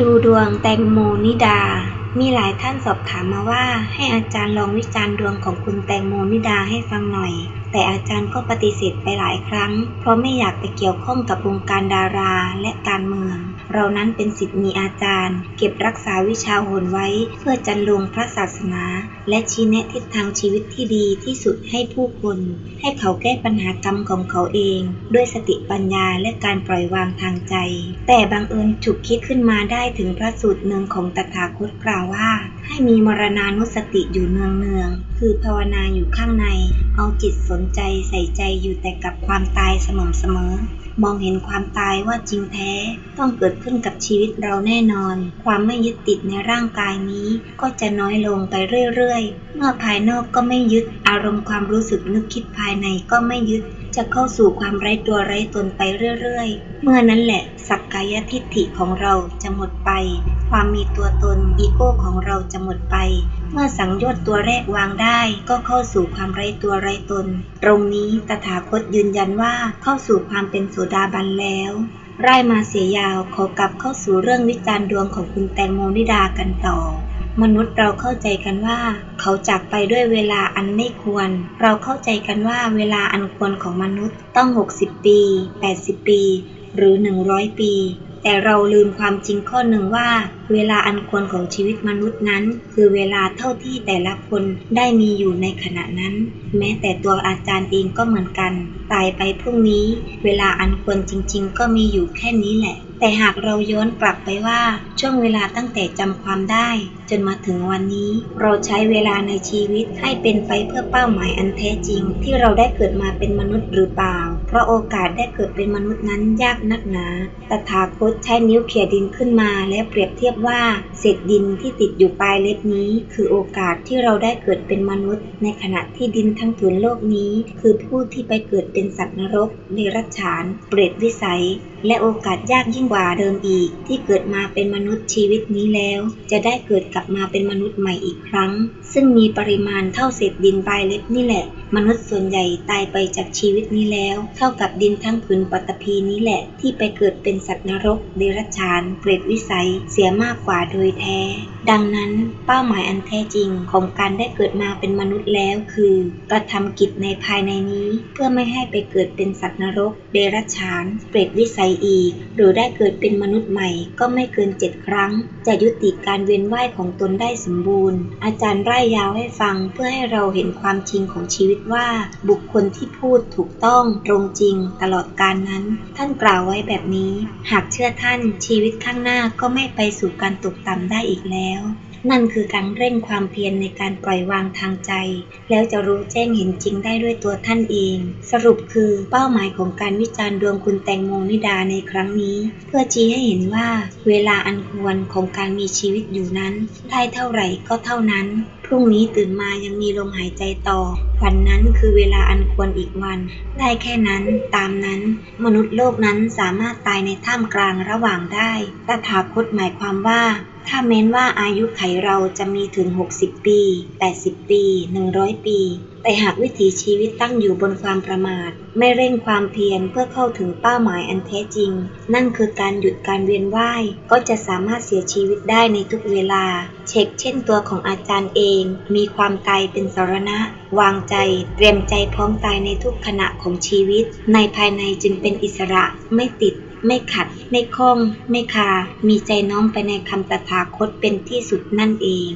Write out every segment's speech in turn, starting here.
ดูดวงแตงโมนิดา มีหลายท่านสอบถามมาว่า ให้อาจารย์ลองวิจารณ์ดวงของคุณแตงโมนิดาให้ฟังหน่อย แต่อาจารย์ก็ปฏิเสธไปหลายครั้ง เพราะไม่อยากไปเกี่ยวข้องกับวงการดาราและการเมือง เรานั้นเป็นสิทธิ์มีอาจารย์ เก็บรักษาวิชาโหนไว้เพื่อจันลงพระศาสนาและชี้แนะทิศทางชีวิตที่ดีที่สุดให้ผู้คน ให้เขาแก้ปัญหากรรมของเขาเอง ด้วยสติปัญญาและการปล่อยวางทางใจ แต่บังเอิญฉุกคิดขึ้นมาได้ถึงพระสูตรหนึ่งของตถาคตกล่าวว่า ให้มีมรณานุสติอยู่เนืองเนืองๆคือภาวนาอยู่ข้างใน เอาจิตสนใจใส่ใจอยู่แต่กับความตายเสมอเสมอ มองเห็นความตายว่าจริงแท้ ต้องเกิดขึ้นกับชีวิตเราแน่นอน ความไม่ยึดติดในร่างกายนี้ ก็จะน้อยลงไปเรื่อยๆ เมื่อภายนอกก็ไม่ยึด อารมณ์ความรู้สึกนึกคิดภายในก็ไม่ยึด จะเข้าสู่ความไร้ตัวไร้ตนไปเรื่อยๆ เมื่อนั้นแหละ สักกายทิฏฐิของเราจะหมดไป ความมีตัวตนอีโก้ของเราจะหมดไป เมื่อสังโยชน์ตัวแรกวางได้ ก็เข้าสู่ความไร้ตัวไร้ตน ตรงนี้ตถาคตยืนยันว่าเข้าสู่ความเป็นโสดาบันแล้วไร่มาเสียยาวขอกลับเข้าสู่เรื่องวิจารณ์ดวงของคุณแตงโมนิดากันต่อ มนุษย์เราเข้าใจกันว่า เขาจากไปด้วยเวลาอันไม่ควร เราเข้าใจกันว่าเวลาอันควรของมนุษย์ต้อง 60 ปี 80 ปี หรือ 100 ปี แต่เราลืมความจริงข้อหนึ่งว่า เวลาอันควรของชีวิตมนุษย์นั้น คือเวลาเท่าที่แต่ละคนได้มีอยู่ในขณะนั้น แม้แต่ตัวอาจารย์เองก็เหมือนกัน ตายไปพรุ่งนี้ เวลาอันควรจริง ๆ ก็มีอยู่แค่นี้แหละ แต่หากเราย้อนกลับไปว่าช่วงเวลาตั้งแต่จำความได้ จนมาถึงวันนี้ เราใช้เวลาในชีวิตให้เป็นไปเพื่อเป้าหมายอันแท้จริง ที่เราได้เกิดมาเป็นมนุษย์หรือเปล่า เพราะโอกาสได้เกิดเป็นมนุษย์นั้นยากนักหนา ตถาคตใช้นิ้วเขี่ยดินขึ้นมา และเปรียบเทียบว่าเศษดินที่ติดอยู่ปลายเล็บนี้ คือโอกาสที่เราได้เกิดเป็นมนุษย์ ในขณะที่ดินทั้งผืนโลกนี้ คือผู้ที่ไปเกิดเป็นสัตว์นรกเดรัจฉาน เปรตวิสัย และโอกาสยากยิ่งกว่าเดิมอีก ที่เกิดมาเป็นมนุษย์ชีวิตนี้แล้ว จะได้เกิดกลับมาเป็นมนุษย์ใหม่อีกครั้ง ซึ่งมีปริมาณเท่าเศษดินปลายเล็บนี่แหละ มนุษย์ส่วนใหญ่ตายไปจากชีวิตนี้แล้วเท่ากับดินทั้งผืนปฐพีนี้แหละ ที่ไปเกิดเป็นสัตว์นรก เดรัจฉาน เปรตวิสัย เสียมากกว่าโดยแท้ ดังนั้นเป้าหมายอันแท้จริงของการได้เกิดมาเป็นมนุษย์แล้วคือกระทำกิจในภายในนี้ เพื่อไม่ให้ไปเกิดเป็นสัตว์นรก เดรัจฉาน เปรตวิสัยอีก หรือได้เกิดเป็นมนุษย์ใหม่ก็ไม่เกินเจ็ดครั้ง จะยุติการเวียนว่ายของตนได้สมบูรณ์ อาจารย์ไร่ายยาวให้ฟังเพื่อให้เราเห็นความจริงของชีวิตว่า บุคคลที่พูดถูกต้องตรงจริงตลอดการนั้น ท่านกล่าวไว้แบบนี้ หากเชื่อท่านชีวิตข้างหน้าก็ไม่ไปสู่การตกต่ำได้อีกแล้ว นั่นคือการเร่งความเพียรในการปล่อยวางทางใจ แล้วจะรู้แจ้งเห็นจริงได้ด้วยตัวท่านเอง สรุปคือเป้าหมายของการวิจารณ์ดวงคุณแตงโมนิดาในครั้งนี้ เพื่อชี้ให้เห็นว่า เวลาอันควรของการมีชีวิตอยู่นั้น ได้เท่าไหร่ก็เท่านั้น พรุ่งนี้ตื่นมายังมีลมหายใจต่อ วันนั้นคือเวลาอันควรอีกวัน ได้แค่นั้น ตามนั้น มนุษย์โลกนั้นสามารถตายในท่ามกลางระหว่างได้ตถาคตหมายความว่า ถ้าแม้นว่าอายุไขเราจะมีถึง 60 ปี 80 ปี 100 ปี แต่หากวิถีชีวิตตั้งอยู่บนความประมาท ไม่เร่งความเพียรเพื่อเข้าถึงเป้าหมายอันแท้จริง นั่นคือการหยุดการเวียนว่าย ก็จะสามารถเสียชีวิตได้ในทุกเวลา เช็คเช่นตัวของอาจารย์เอง มีความตายเป็นสรณะ วางใจ เตรียมใจพร้อมตายในทุกขณะของชีวิต ในภายในจึงเป็นอิสระไม่ติด ไม่ขัด ไม่คล้อง ไม่คา มีใจน้อมไปในคำตถาคตเป็นที่สุดนั่นเอง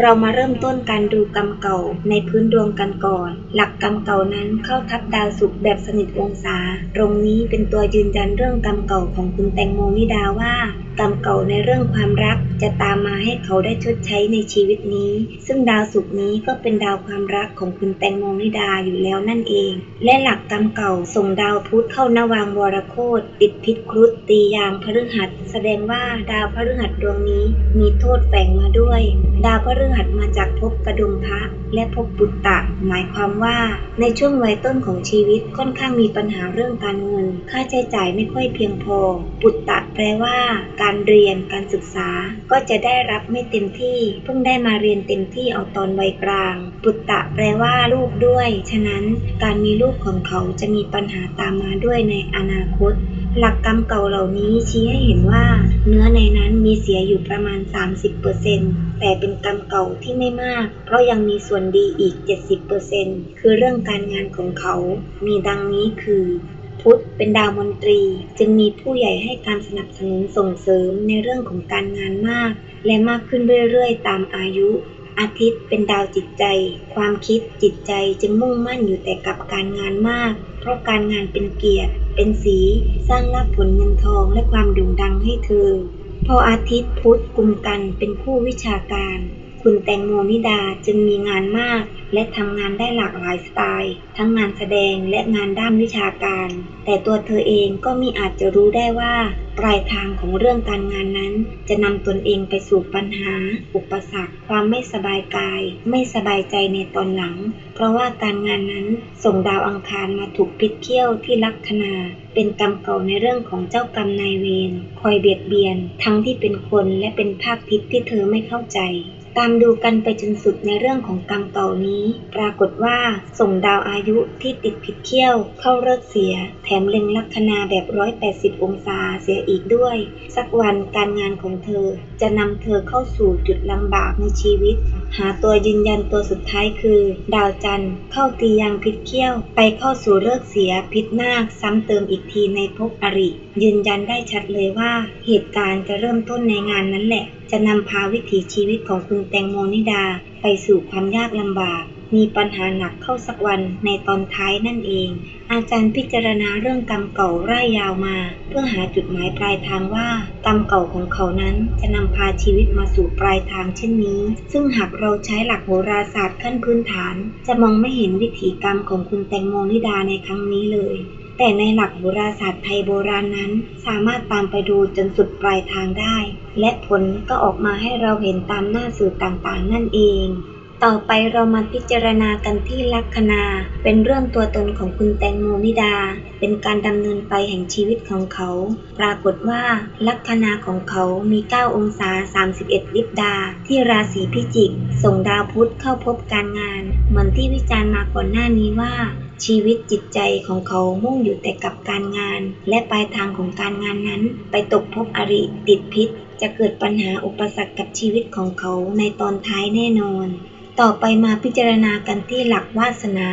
เรามาเริ่มต้นการดูกรรมเก่าในพื้นดวงกันก่อน หลักกรรมเก่านั้นเข้าทับดาวศุกร์แบบสนิทองศา ตรงนี้เป็นตัวยืนยันเรื่องกรรมเก่าของคุณแตงโมนิดาว่ากรรมเก่าในเรื่องความรักจะตามมาให้เขาได้ชดใช้ในชีวิตนี้ ซึ่งดาวศุกร์นี้ก็เป็นดาวความรักของคุณแตงโมนิดาอยู่แล้วนั่นเอง และหลักกรรมเก่าส่งดาวพุธเข้านาวางวรโคตติดพิษครุฑตียามพฤหัส แสดงว่าดาวพฤหัสดวงนี้มีโทษแฝงมาด้วย ดาวพฤหัสมาจากภพกระดุมพระและภพปุตตะ หมายความว่า ในช่วงวัยต้นของชีวิตค่อนข้างมีปัญหาเรื่องการเงิน ค่าใช้จ่ายไม่ค่อยเพียงพอ ปุตตะแปลว่าการเรียนการศึกษาก็จะได้รับไม่เต็มที่ เพิ่งได้มาเรียนเต็มที่เอาตอนวัยกลาง ปุตตะแปลว่าลูกด้วย ฉะนั้นการมีลูกของเขาจะมีปัญหาตามมาด้วยในอนาคต หลักกรรมเก่าเหล่านี้ชี้ให้เห็นว่า เนื้อในนั้นมีเสียอยู่ประมาณ 30%แต่เป็นกรรมเก่าที่ไม่มาก เพราะยังมีส่วนดีอีก 70%คือเรื่องการงานของเขา มีดังนี้คือ พุธเป็นดาวมนตรี จึงมีผู้ใหญ่ให้การสนับสนุนส่งเสริมในเรื่องของการงานมาก และมากขึ้นเรื่อยๆ ตามอายุ อาทิตย์เป็นดาวจิตใจ ความคิดจิตใจจึงมุ่งมั่นอยู่แต่กับการงานมาก เพราะการงานเป็นเกียรติ เป็นสี สร้างลาภผลเงินทองและความโด่งดังให้เธอ พออาทิตย์พุธกลุ่มกันเป็นคู่วิชาการ คุณแตงโมนิดาจึงมีงานมาก และทำงานได้หลากหลายสไตล์ ทั้งงานแสดงและงานด้านวิชาการ แต่ตัวเธอเองก็มีอาจจะรู้ได้ว่า ปลายทางของเรื่องการงานนั้น จะนำตนเองไปสู่ปัญหา อุปสรรค ความไม่สบายกาย ไม่สบายใจในตอนหลัง เพราะว่าการงานนั้นส่งดาวอังคารมาถูกพิษเคี่ยวที่ลัคนา เป็นกรรมเก่าในเรื่องของเจ้ากรรมนายเวรคอยเบียดเบียน ทั้งที่เป็นคนและเป็นภาคทิศที่เธอไม่เข้าใจ ตามดูกันไปจนสุดในเรื่องของกรรมเก่านี้ ปรากฏว่าส่งดาวอายุที่ติดผิดเขี้ยว เข้าเลิกเสีย แถมเล็งลัคนาแบบ 180 องศาเสียอีกด้วย สักวันการงานของเธอ จะนำเธอเข้าสู่จุดลำบากในชีวิต หาตัวยืนยันตัวสุดท้ายคือ ดาวจันทร์เข้าตียางพิษเขี้ยว ไปเข้าสู่เลิกเสียพิษนาคซ้ำเติมอีกทีในภพอริ ยืนยันได้ชัดเลยว่า เหตุการณ์จะเริ่มต้นในงานนั้นแหละ จะนำพาวิถีชีวิตของคุณแตงโมนิดาไปสู่ความยากลำบาก มีปัญหาหนักเข้าสักวันในตอนท้ายนั่นเอง อาจารย์พิจารณาเรื่องกรรมเก่าไร่ยาวมา เพื่อหาจุดหมายปลายทางว่ากรรมเก่าของเขานั้นจะนำพาชีวิตมาสู่ปลายทางเช่นนี้ ซึ่งหากเราใช้หลักโหราศาสตร์ขั้นพื้นฐาน จะมองไม่เห็นวิถีกรรมของคุณแตงโมนิดาในครั้งนี้เลย แต่ในหลักโหราศาสตร์ไทยโบราณนั้น สามารถตามไปดูจนสุดปลายทางได้ และผลก็ออกมาให้เราเห็นตามหน้าสื่อต่างๆ นั่นเอง ต่อไปเรามาพิจารณากันที่ลัคนา เป็นเรื่องตัวตนของคุณแตงโมนิดา เป็นการดำเนินไปแห่งชีวิตของเขา ปรากฏว่าลัคนาของเขามี 9 องศา 31 ลิบดา ที่ราศีพิจิก ส่งดาวพุธเข้าพบการงาน เหมือนที่วิจารณ์มาก่อนหน้านี้ว่า ชีวิตจิตใจของเขามุ่งอยู่แต่กับการงาน และปลายทางของการงานนั้น ไปตกพบอริติดพิษ จะเกิดปัญหาอุปสรรคกับชีวิตของเขาในตอนท้ายแน่นอน ต่อไปมาพิจารณากันที่หลักวาสนา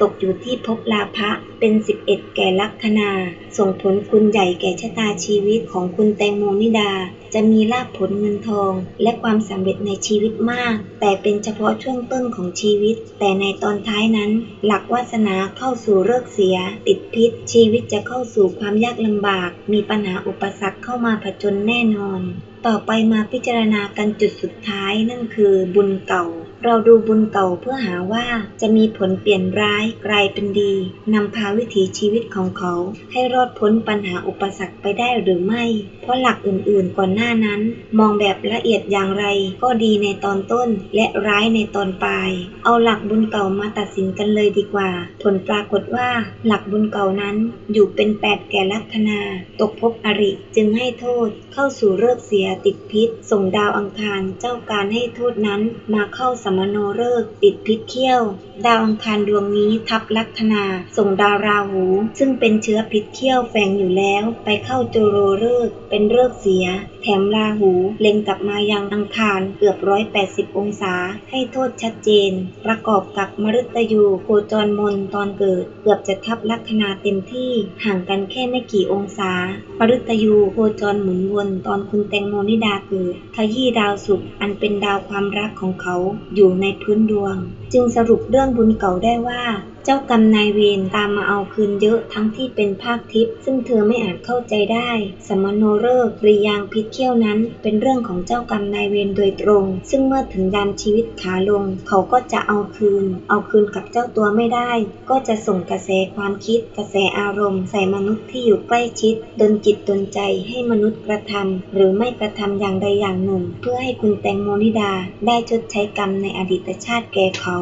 ตกอยู่ที่ภพลาภะเป็น 11 แก่ลัคนา ส่งผลคุณใหญ่แก่ชะตาชีวิตของคุณแตงโมนิดา จะมีลาภผลเงินทอง และความสำเร็จในชีวิตมาก แต่เป็นเฉพาะช่วงต้นของชีวิต แต่ในตอนท้ายนั้น หลักวาสนาเข้าสู่เลิกเสีย ติดพิษ ชีวิตจะเข้าสู่ความยากลำบาก มีปัญหาอุปสรรคเข้ามาผจญแน่นอน ต่อไปมาพิจารณากันจุดสุดท้ายนั่นคือบุญเก่า เราดูบุญเก่าเพื่อหาว่าจะมีผลเปลี่ยนร้ายกลายเป็นดีนำพาวิถีชีวิตของเขา ให้รอดพ้นปัญหาอุปสรรคไปได้หรือไม่ เพราะหลักอื่นๆก่อนหน้านั้น มองแบบละเอียดอย่างไรก็ดีในตอนต้นและร้ายในตอนปลาย เอาหลักบุญเก่ามาตัดสินกันเลยดีกว่า ผลปรากฏว่าหลักบุญเก่านั้นอยู่เป็นแปดแก่ลัคนา ตกภพอริจึงให้โทษเข้าสู่เลิกเสียติดพิษ ส่งดาวอังคารเจ้าการให้โทษนั้นมาเข้าสมโนเลิกษ์ติดพิษเขี้ยว ดาวอังคารดวงนี้ทับลัคนาส่งดาวราหู ซึ่งเป็นเชื้อพิษเขี้ยวแฝงอยู่แล้ว ไปเข้าโจโรเลิกษ์เป็นเลิกษ์เสีย แถมราหู เล็งกลับมายังอังคารเกือบ180องศา ให้โทษชัดเจน ประกอบกับมฤตยูโคจรมนตอนเกิด เกือบจะทับลัคนาเต็มที่ห่างกันแค่ไม่กี่องศามฤตยูโคจรหมุนวนตอนคุณแตงโมนิดาเกิดขยี้ดาวศุกร์อันเป็นดาวความรักของเขาอยูู่่ในพื้นดวง จึงสรุปเรื่องบุญเก่าได้ว่า เจ้ากรรมนายเวรตามมาเอาคืนเยอะทั้งที่เป็นภาคทิพย์ซึ่งเธอไม่อาจเข้าใจได้ สมโนเลิกษ์ปริยางพิษเขี้ยวนั้น เป็นเรื่องของเจ้ากรรมนายเวรโดยตรง ซึ่งเมื่อถึงยามชีวิตขาลง เขาก็จะเอาคืน เอาคืนกับเจ้าตัวไม่ได้ ก็จะส่งกระแสความคิด กระแสอารมณ์ ใส่มนุษย์ที่อยู่ใกล้ชิดดนจิตดนใจให้มนุษย์กระทำหรือไม่กระทำอย่างใดอย่างหนึ่ง เพื่อให้คุณแตงโมนิดาได้ชดใช้กรรมในอดีตชาติแก่เขา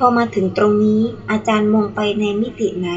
พอมาถึงตรงนี้ อาจารย์มองไปในมิติไหน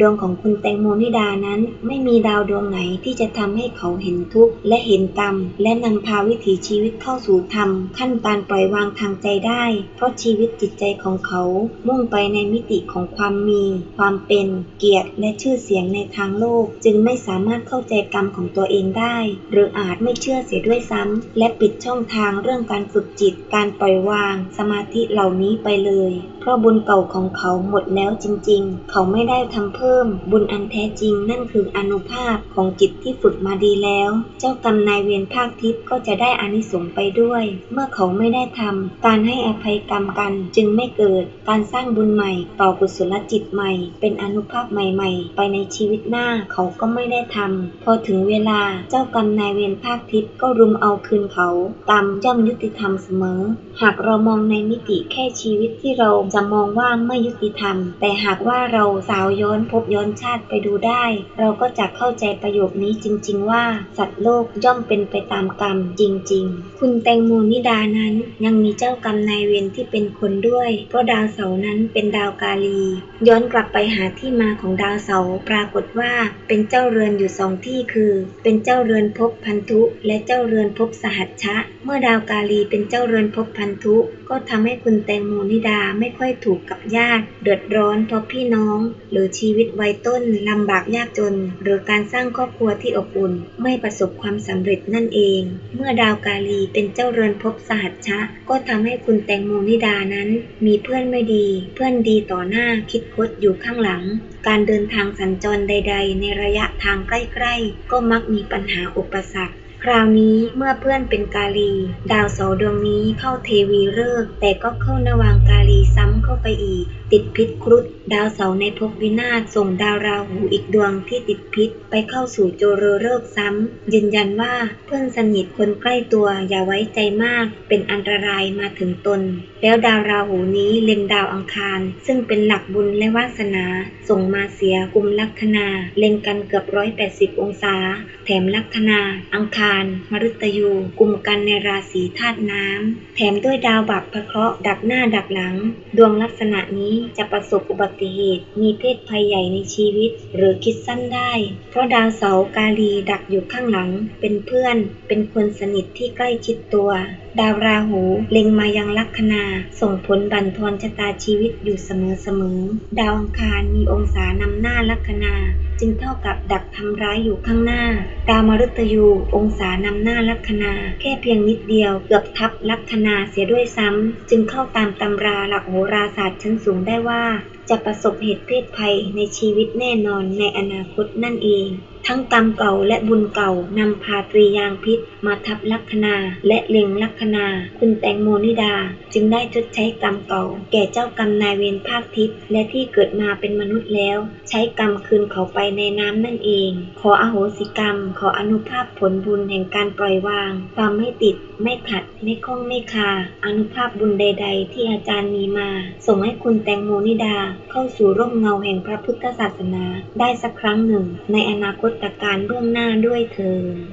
ดวงของคุณแตงโมนิดานั้น ไม่มีดาวดวงไหนที่จะทำให้เขาเห็นทุกข์และเห็นกรรม และนำพาวิถีชีวิตเข้าสู่ธรรม ขั้นการปล่อยวางทางใจได้ เพราะชีวิตจิตใจของเขา มุ่งไปในมิติของความมี ความเป็นเกียรติและชื่อเสียงในทางโลก จึงไม่สามารถเข้าใจกรรมของตัวเองได้ หรืออาจไม่เชื่อเสียด้วยซ้ำและปิดช่องทางเรื่องการฝึกจิตการปล่อยวาง สมาธิเหล่านี้ไปเลยราะบุญเก่าของเขาหมดแล้วจริงๆ เขาไม่ได้ทำเพิ่ม บุญอันแท้จริงนั่นคืออนุภาพของจิตที่ฝึกมาดีแล้ว เจ้ากรรมนายเวรภาคทิพย์ก็จะได้อานิสงส์ไปด้วย เมื่อเขาไม่ได้ทำการให้อภัยกรรมกันจึงไม่เกิด การสร้างบุญใหม่ต่อกุศลจิตใหม่ เป็นอนุภาพใหม่ ๆ ไปในชีวิตหน้าเขาก็ไม่ได้ทำพอถึงเวลาเจ้ากรรมนายเวรภาคทิพย์ก็รุมเอาคืนเขากรรมย่อมยุติธรรมเสมอ หากเรามองในมิติแค่ชีวิตที่เราจะมองว่าไม่ยุติธรรม แต่หากว่าเราสาวย้อนพบย้อนชาติไปดูได้ เราก็จะเข้าใจประโยคนี้จริง ๆ ว่า สัตว์โลกย่อมเป็นไปตามกรรมจริง ๆ คุณแตงโมนิดานั้นยังมีเจ้ากรรมนายเวรที่เป็นคนด้วย เพราะดาวเสาร์นั้นเป็นดาวกาลี ย้อนกลับไปหาที่มาของดาวเสาร์ปรากฏว่าเป็นเจ้าเรือนอยู่สองที่คือ เป็นเจ้าเรือนภพพันธุ และเจ้าเรือนภพสหัชชะ เมื่อดาวกาลีเป็นเจ้าเรือนภพพันธุ ก็ทำให้คุณแตงโมนิดาไม่ค่อยถูกกับญาติเดือดร้อนเพราะพี่น้อง หรือชีวิตวัยต้นลำบากยากจน หรือการสร้างครอบครัวที่อบอุ่น ไม่ประสบความสำเร็จนั่นเอง เมื่อดาวกาลีเป็นเจ้าเรือนภพสหัชชะ ก็ทำให้คุณแตงโมนิดานั้น มีเพื่อนไม่ดี เพื่อนดีต่อหน้าคิดคดอยู่ข้างหลัง การเดินทางสัญจรใด ๆ ในระยะทางใกล้ ๆ ก็มักมีปัญหาอุปสรรค คราวนี้เมื่อเพื่อนเป็นกาลี ดาวเสาร์ดวงนี้เข้าเทวีฤกษ์แต่ก็เข้านวางกาลีซ้ำเข้าไปอีก ติดพิษครุฑดาวเสาร์ในภพวินาศส่งดาวราหูอีกดวงที่ติดพิษไปเข้าสู่โจรฤกษ์ซ้ำ ยืนยันว่าเพื่อนสนิทคนใกล้ตัวอย่าไว้ใจมาก เป็นอันตรายมาถึงตน แล้วดาวราหูนี้เล็งดาวอังคาร ซึ่งเป็นหลักบุญและวาสนา ส่งมาเสียกุมลัคนา เล็งกันเกือบร้อยแปดสิบองศา แถมลัคนา อังคารมฤตยูกลุ่มกันในราศีธาตุน้ำแถมด้วยดาวบัพพะเคราะห์ดักหน้าดักหลัง ดวงลักษณะนี้จะประสบอุบัติเหตุ มีเพศภัยใหญ่ในชีวิต หรือคิดสั้นได้ เพราะดาวเสาร์กาลีดักอยู่ข้างหลัง เป็นเพื่อน เป็นคนสนิทที่ใกล้ชิดตัว ดาวราหูเล็งมายังลัคนา ส่งผลบั่นทอนชะตาชีวิตอยู่เสมอๆดาวอังคารมีองศานำหน้าลัคนา จึงเท่ากับดักทำร้ายอยู่ข้างหน้า ดาวมฤตยูองศานำหน้าลัคนา แค่เพียงนิดเดียวเกือบทับลัคนาเสียด้วยซ้ำ จึงเข้าตามตำราหลักโหราศาสตร์ชั้นสูงได้ว่า จะประสบเหตุเพศภัยในชีวิตแน่นอนในอนาคตนั่นเอง ทั้งกรรมเก่าและบุญเก่านำพาตรียางพิษมาทับลัคนาและเล็งลัคนา คุณแตงโมนิดา จึงได้ชดใช้กรรมเก่า แก่เจ้ากรรมนายเวรภาคทิพย์และที่เกิดมาเป็นมนุษย์แล้ว ใช้กรรมคืนเขาไปในน้ำนั่นเอง ขออโหสิกรรม ขออนุภาพผลบุญแห่งการปล่อยวาง ความไม่ติด ไม่ขัด ไม่ข้องไม่คา อนุภาพบุญใด ๆ ที่อาจารย์มีมา ส่งให้คุณแตงโมนิดา เข้าสู่ร่มเงาแห่งพระพุทธศาสนา ได้สักครั้งหนึ่ง ในอนาคตการล่วงหน้าด้วยเธอญ